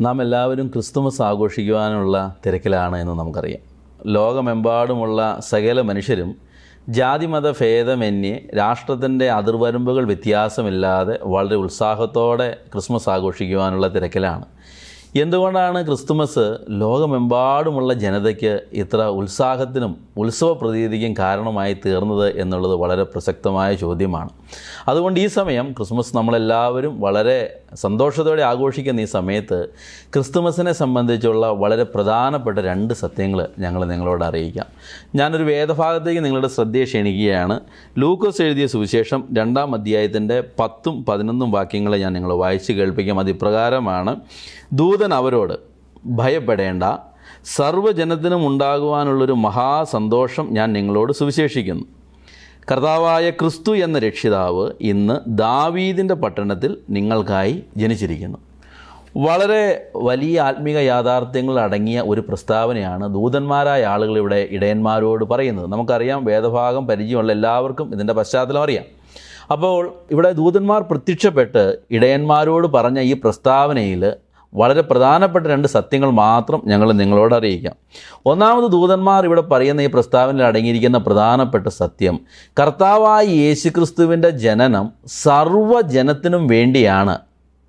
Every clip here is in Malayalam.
നാം എല്ലാവരും ക്രിസ്തുമസ് ആഘോഷിക്കുവാനുള്ള തിരക്കിലാണ് എന്ന് നമുക്കറിയാം. ലോകമെമ്പാടുമുള്ള സകല മനുഷ്യരും ജാതിമത ഭേദമന്യേ രാഷ്ട്രത്തിന്റെ അതിർവരമ്പുകൾ വ്യത്യാസമില്ലാതെ വളരെ ഉത്സാഹത്തോടെ ക്രിസ്മസ് ആഘോഷിക്കുവാനുള്ള തിരക്കിലാണ്. എന്തുകൊണ്ടാണ് ക്രിസ്തുമസ് ലോകമെമ്പാടുമുള്ള ജനതയ്ക്ക് ഇത്ര ഉത്സാഹത്തിനും ഉത്സവ പ്രതീതിക്കും കാരണമായി തീർന്നത് എന്നുള്ളത് വളരെ പ്രസക്തമായ ചോദ്യമാണ്. അതുകൊണ്ട് ഈ സമയം ക്രിസ്മസ് നമ്മളെല്ലാവരും വളരെ സന്തോഷത്തോടെ ആഘോഷിക്കുന്ന ഈ സമയത്ത് ക്രിസ്തുമസിനെ സംബന്ധിച്ചുള്ള വളരെ പ്രധാനപ്പെട്ട രണ്ട് സത്യങ്ങൾ ഞങ്ങൾ നിങ്ങളോട് അറിയിക്കാം. ഞാനൊരു വേദഭാഗത്തേക്ക് നിങ്ങളുടെ ശ്രദ്ധയെ ക്ഷണിക്കുകയാണ്. ലൂക്കോസ് എഴുതിയ സുവിശേഷം രണ്ടാം അധ്യായത്തിന്റെ പത്തും പതിനൊന്നും വാക്യങ്ങളെ ഞാൻ നിങ്ങൾ വായിച്ച് കേൾപ്പിക്കാം. അത് ഇപ്രകാരമാണ് അവരോട് ഭയപ്പെടേണ്ട. സർവജനത്തിനും ഉണ്ടാകുവാനുള്ളൊരു മഹാസന്തോഷം ഞാൻ നിങ്ങളോട് സുവിശേഷിക്കുന്നു. കർത്താവായ ക്രിസ്തു എന്ന രക്ഷിതാവ് ഇന്ന് ദാവീദിന്റെ പട്ടണത്തിൽ നിങ്ങൾക്കായി ജനിച്ചിരിക്കുന്നു. വളരെ വലിയ ആത്മീക യാഥാർത്ഥ്യങ്ങൾ അടങ്ങിയ ഒരു പ്രസ്താവനയാണ് ദൂതന്മാരായ ആളുകൾ ഇവിടെ ഇടയന്മാരോട് പറയുന്നത്. നമുക്കറിയാം വേദഭാഗം പരിചയമുള്ള എല്ലാവർക്കും ഇതിന്റെ പശ്ചാത്തലം അറിയാം. അപ്പോൾ ഇവിടെ ദൂതന്മാർ പ്രത്യക്ഷപ്പെട്ട് ഇടയന്മാരോട് പറഞ്ഞ ഈ പ്രസ്താവനയിൽ വളരെ പ്രധാനപ്പെട്ട രണ്ട് സത്യങ്ങൾ മാത്രം ഞങ്ങൾ നിങ്ങളോട് അറിയിക്കാം. ഒന്നാമത് ദൂതന്മാർ ഇവിടെ പറയുന്ന ഈ പ്രസ്താവനയിൽ അടങ്ങിയിരിക്കുന്ന പ്രധാനപ്പെട്ട സത്യം കർത്താവായ യേശുക്രിസ്തുവിന്റെ ജനനം സർവജനത്തിനും വേണ്ടിയാണ്.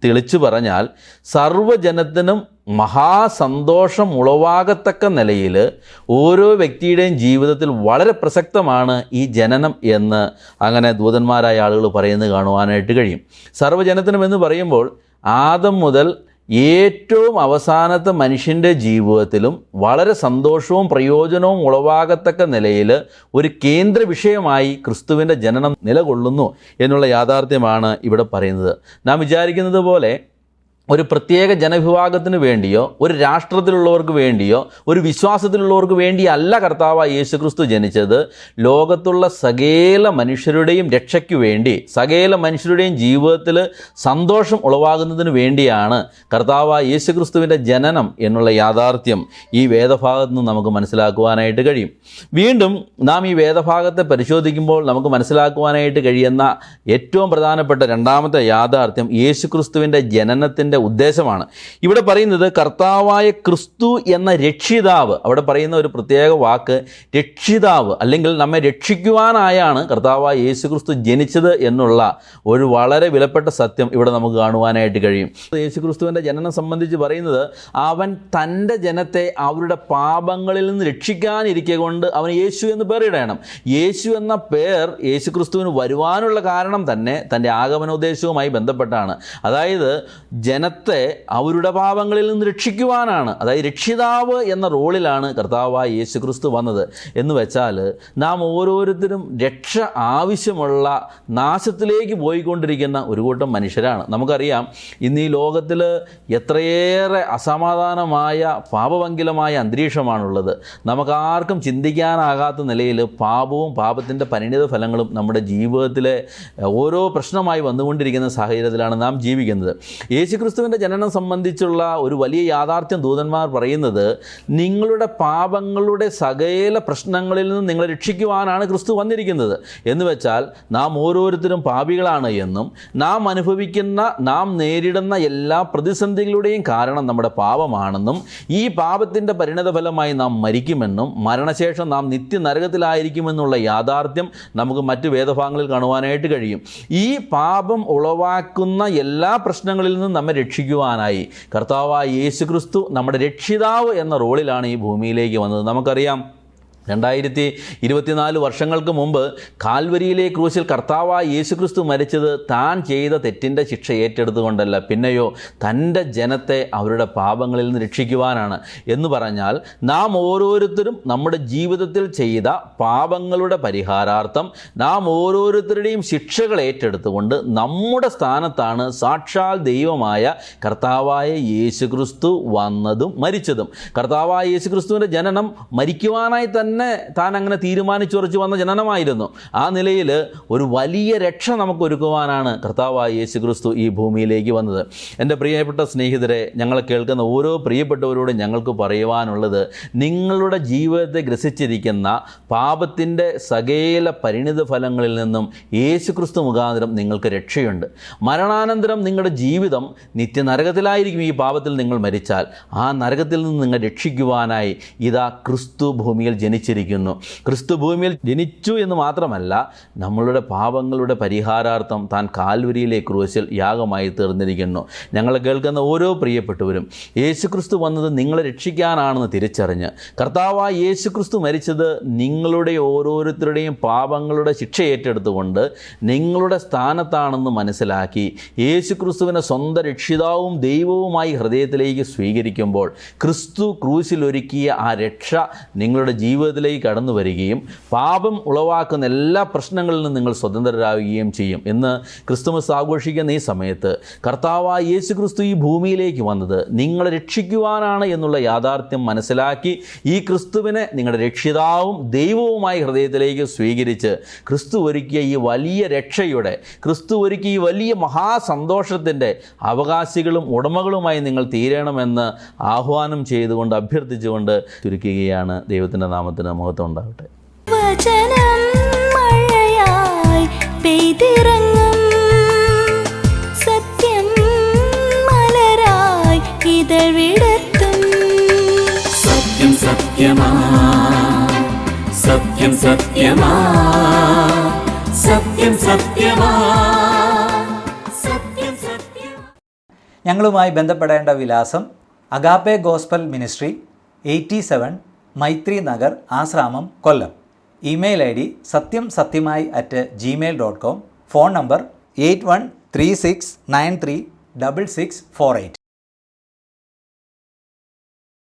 തെളിച്ചു പറഞ്ഞാൽ സർവജനത്തിനും മഹാസന്തോഷം ഉളവാകത്തക്ക നിലയിൽ ഓരോ വ്യക്തിയുടെയും ജീവിതത്തിൽ വളരെ പ്രസക്തമാണ് ഈ ജനനം എന്ന് അങ്ങനെ ദൂതന്മാരായ ആളുകൾ പറയുന്നത് കാണുവാനായിട്ട് കഴിയും. സർവജനത്തിനും എന്ന് പറയുമ്പോൾ ആദം മുതൽ ഏറ്റവും അവസാനത്തെ മനുഷ്യന്റെ ജീവിതത്തിലും വളരെ സന്തോഷവും പ്രയോജനവും ഉളവാകത്തക്ക നിലയിൽ ഒരു കേന്ദ്ര വിഷയമായി ക്രിസ്തുവിന്റെ ജനനം നിലകൊള്ളുന്നു എന്നുള്ള യാഥാർത്ഥ്യമാണ് ഇവിടെ പറയുന്നത്. നാം വിചാരിക്കുന്നത് പോലെ ഒരു പ്രത്യേക ജനവിഭാഗത്തിന് വേണ്ടിയോ ഒരു രാഷ്ട്രത്തിലുള്ളവർക്ക് വേണ്ടിയോ ഒരു വിശ്വാസത്തിലുള്ളവർക്ക് വേണ്ടിയല്ല കർത്താവ് യേശു ക്രിസ്തു ജനിച്ചത്. ലോകത്തുള്ള സകേല മനുഷ്യരുടെയും രക്ഷയ്ക്ക് വേണ്ടി സകേല മനുഷ്യരുടെയും ജീവിതത്തിൽ സന്തോഷം ഉളവാകുന്നതിന് വേണ്ടിയാണ് കർത്താവ് യേശു ക്രിസ്തുവിന്റെ ജനനം എന്നുള്ള യാഥാർത്ഥ്യം ഈ വേദഭാഗത്ത് നിന്ന് നമുക്ക് മനസ്സിലാക്കുവാനായിട്ട് കഴിയും. വീണ്ടും നാം ഈ വേദഭാഗത്തെ പരിശോധിക്കുമ്പോൾ നമുക്ക് മനസ്സിലാക്കുവാനായിട്ട് കഴിയുന്ന ഏറ്റവും പ്രധാനപ്പെട്ട രണ്ടാമത്തെ യാഥാർത്ഥ്യം യേശുക്രിസ്തുവിന്റെ ജനനത്തിന്റെ ഉദ്ദേശമാണ്. ഇവിടെ പറയുന്നത് കർത്താവായ ക്രിസ്തു എന്ന രക്ഷിതാവ്. അവിടെ പറയുന്ന ഒരു പ്രത്യേക വാക്ക് രക്ഷിതാവ്. അല്ലെങ്കിൽ നമ്മെ രക്ഷിക്കുവാനായാണ് കർത്താവായ യേശു ക്രിസ്തു ജനിച്ചത് എന്നുള്ള ഒരു വളരെ വിലപ്പെട്ട സത്യം ഇവിടെ നമുക്ക് കാണുവാനായിട്ട് കഴിയും. യേശു ക്രിസ്തുവിന്റെ ജനനം സംബന്ധിച്ച് പറയുന്നത് അവൻ തന്റെ ജനത്തെ അവരുടെ പാപങ്ങളിൽ നിന്ന് രക്ഷിക്കാനിരിക്കെ കൊണ്ട് അവൻ യേശു എന്ന് പേരിടണം യേശു എന്ന പേർ യേശു ക്രിസ്തുവിന് വരുവാനുള്ള കാരണം തന്നെ തന്റെ ആഗമനോദ്ദേശവുമായി ബന്ധപ്പെട്ടാണ്. അതായത് ജനത്തെ അവരുടെ പാപങ്ങളിൽ നിന്ന് രക്ഷിക്കുവാനാണ്. അതായത് രക്ഷിതാവ് എന്ന റോളിലാണ് കർത്താവായ യേശു ക്രിസ്തു വന്നത്. എന്ന് വെച്ചാൽ നാം ഓരോരുത്തരും രക്ഷ ആവശ്യമുള്ള നാശത്തിലേക്ക് പോയിക്കൊണ്ടിരിക്കുന്ന ഒരു കൂട്ടം മനുഷ്യരാണ്. നമുക്കറിയാം ഇന്ന് ഈ ലോകത്തിൽ എത്രയേറെ അസമാധാനമായ പാപവങ്കിലമായ അന്തരീക്ഷമാണുള്ളത്. നമുക്കാർക്കും ചിന്തിക്കാനാകാത്ത നിലയിൽ പാപവും പാപത്തിന്റെ പരിണിത ഫലങ്ങളും നമ്മുടെ ജീവിതത്തിലെ ഓരോ പ്രശ്നമായി വന്നുകൊണ്ടിരിക്കുന്ന സാഹചര്യത്തിലാണ് നാം ജീവിക്കുന്നത്. യേശുക്രിസ്തുവിന്റെ ജനനം സംബന്ധിച്ചുള്ള ഒരു വലിയ യാഥാർത്ഥ്യം ദൂതന്മാർ പറയുന്നത് നിങ്ങളുടെ പാപങ്ങളുടെ സകല പ്രശ്നങ്ങളിൽ നിന്ന് നിങ്ങളെ രക്ഷിക്കുവാനാണ് ക്രിസ്തു വന്നിരിക്കുന്നത്. എന്ന് വെച്ചാൽ നാം ഓരോരുത്തരും പാപികളാണ് എന്നും നാം അനുഭവിക്കുന്ന നാം നേരിടുന്ന എല്ലാ പ്രതിസന്ധികളുടെയും കാരണം നമ്മുടെ പാപമാണെന്നും ഈ പാപത്തിന്റെ പരിണതഫലമായി നാം മരിക്കുമെന്നും മരണശേഷം നാം നിത്യനരകത്തിലായിരിക്കുമെന്നുള്ള യാഥാർത്ഥ്യം നമുക്ക് മറ്റ് വേദഭാഗങ്ങളിൽ കാണുവാനായിട്ട് കഴിയും. ഈ പാപം ഉളവാക്കുന്ന എല്ലാ പ്രശ്നങ്ങളിൽ നിന്നും നമ്മെ രക്ഷിക്കുവാനായി. കർത്താവായ യേശുക്രിസ്തു നമ്മുടെ രക്ഷിതാവ് എന്ന റോളിലാണ് ഈ ഭൂമിയിലേക്ക് വന്നത്. നമുക്കറിയാം രണ്ടായിരത്തി ഇരുപത്തിനാല് വർഷങ്ങൾക്ക് മുമ്പ് കാൽവരിയിലെ ക്രൂശിൽ കർത്താവായ യേശുക്രിസ്തു മരിച്ചത് താൻ ചെയ്ത തെറ്റിന്റെ ശിക്ഷ ഏറ്റെടുത്തുകൊണ്ടല്ല. പിന്നെയോ തന്റെ ജനത്തെ അവരുടെ പാപങ്ങളിൽ നിന്ന് രക്ഷിക്കുവാനാണ്. എന്ന് പറഞ്ഞാൽ നാം ഓരോരുത്തരും നമ്മുടെ ജീവിതത്തിൽ ചെയ്ത പാപങ്ങളുടെ പരിഹാരാർത്ഥം നാം ഓരോരുത്തരുടെയും ശിക്ഷകൾ ഏറ്റെടുത്തുകൊണ്ട് നമ്മുടെ സ്ഥാനത്താണ് സാക്ഷാൽ ദൈവമായ കർത്താവായ യേശുക്രിസ്തു വന്നതും മരിച്ചതും. കർത്താവായ യേശുക്രിസ്തുവിന്റെ ജനനം മരിക്കുവാനായി തന്നെ താൻ അങ്ങനെ തീരുമാനിച്ചുറച്ച് വന്ന ജനനമായിരുന്നു. ആ നിലയിൽ ഒരു വലിയ രക്ഷ നമുക്ക് ഒരുക്കുവാനാണ് കർത്താവായ യേശുക്രിസ്തു ഈ ഭൂമിയിലേക്ക് വന്നത്. എന്റെ പ്രിയപ്പെട്ട സ്നേഹിതരെ ഞങ്ങൾ കേൾക്കുന്ന ഓരോ പ്രിയപ്പെട്ടവരോടും ഞങ്ങൾക്ക് പറയുവാനുള്ളത് നിങ്ങളുടെ ജീവിതത്തെ ഗ്രസിച്ചിരിക്കുന്ന പാപത്തിന്റെ സകേല പരിണിത ഫലങ്ങളിൽ നിന്നും യേശുക്രിസ്തു മുഖാന്തരം നിങ്ങൾക്ക് രക്ഷയുണ്ട്. മരണാനന്തരം നിങ്ങളുടെ ജീവിതം നിത്യനരകത്തിലായിരിക്കും ഈ പാപത്തിൽ നിങ്ങൾ മരിച്ചാൽ. ആ നരകത്തിൽ നിന്ന് നിങ്ങൾ രക്ഷിക്കുവാനായി ഇതാ ക്രിസ്തു ഭൂമിയിൽ ജനിച്ചിരിക്കുന്നു ക്രിസ്തു ഭൂമിയിൽ ജനിച്ചു എന്ന് മാത്രമല്ല നമ്മളുടെ പാപങ്ങളുടെ പരിഹാരാർത്ഥം താൻ കാൽവരിയിലെ ക്രൂശിൽ യാഗമായി തീർന്നിരിക്കുന്നു. ഞങ്ങൾ കേൾക്കുന്ന ഓരോ പ്രിയപ്പെട്ടവരും യേശു ക്രിസ്തു വന്നത് നിങ്ങളെ രക്ഷിക്കാനാണെന്ന് തിരിച്ചറിഞ്ഞ് കർത്താവായ യേശു ക്രിസ്തു മരിച്ചത് നിങ്ങളുടെ ഓരോരുത്തരുടെയും പാപങ്ങളുടെ ശിക്ഷ ഏറ്റെടുത്തുകൊണ്ട് നിങ്ങളുടെ സ്ഥാനത്താണെന്ന് മനസ്സിലാക്കി യേശു ക്രിസ്തുവിനെ സ്വന്തം രക്ഷിതാവും ദൈവവുമായി ഹൃദയത്തിലേക്ക് സ്വീകരിക്കുമ്പോൾ ക്രിസ്തു ക്രൂശിലൊരുക്കിയ ആ രക്ഷ നിങ്ങളുടെ ജീവിതത്തിലേക്ക് കടന്നു വരികയും പാപം ഉളവാക്കുന്ന എല്ലാ പ്രശ്നങ്ങളിൽ നിന്നും നിങ്ങൾ സ്വതന്ത്രരാകുകയും ചെയ്യും. എന്ന് ക്രിസ്തുമസ് ആഘോഷിക്കുന്ന ഈ സമയത്ത് കർത്താവായ യേശു ക്രിസ്തു ഈ ഭൂമിയിലേക്ക് വന്നത് നിങ്ങളെ രക്ഷിക്കുവാനാണ് എന്നുള്ള യാഥാർത്ഥ്യം മനസ്സിലാക്കി ഈ ക്രിസ്തുവിനെ നിങ്ങളുടെ രക്ഷിതാവും ദൈവവുമായി ഹൃദയത്തിലേക്ക് സ്വീകരിച്ച് ക്രിസ്തു ഒരുക്കിയ ഈ വലിയ രക്ഷയുടെ ക്രിസ്തു ഒരുക്കിയ ഈ വലിയ മഹാസന്തോഷത്തിന്റെ അവകാശികളും ഉടമകളുമായി നിങ്ങൾ തീരണമെന്ന് ആഹ്വാനം ചെയ്തുകൊണ്ട് അഭ്യർത്ഥിച്ചുകൊണ്ട് ചുരുക്കുകയാണ് ദൈവത്തിന്റെ നാമത്തിന് മഹത്വം ഉണ്ടാകട്ടെ വചനം മഴയായി പെയ്തിറങ്ങും. സത്യം മലരായി ഇതവിടത്തും സത്യം സത്യമാ സത്യം സത്യമാ സത്യം സത്യമാ സത്യം സത്യമാ. ഞങ്ങളുമായി ബന്ധപ്പെടേണ്ട വിലാസം Agape gospel ministry eighty seven Maitri Nagar Asramam Kollam. Email I D സത്യം സത്യമായി at Gmail dot com phone number eight one three six nine three double six four eight.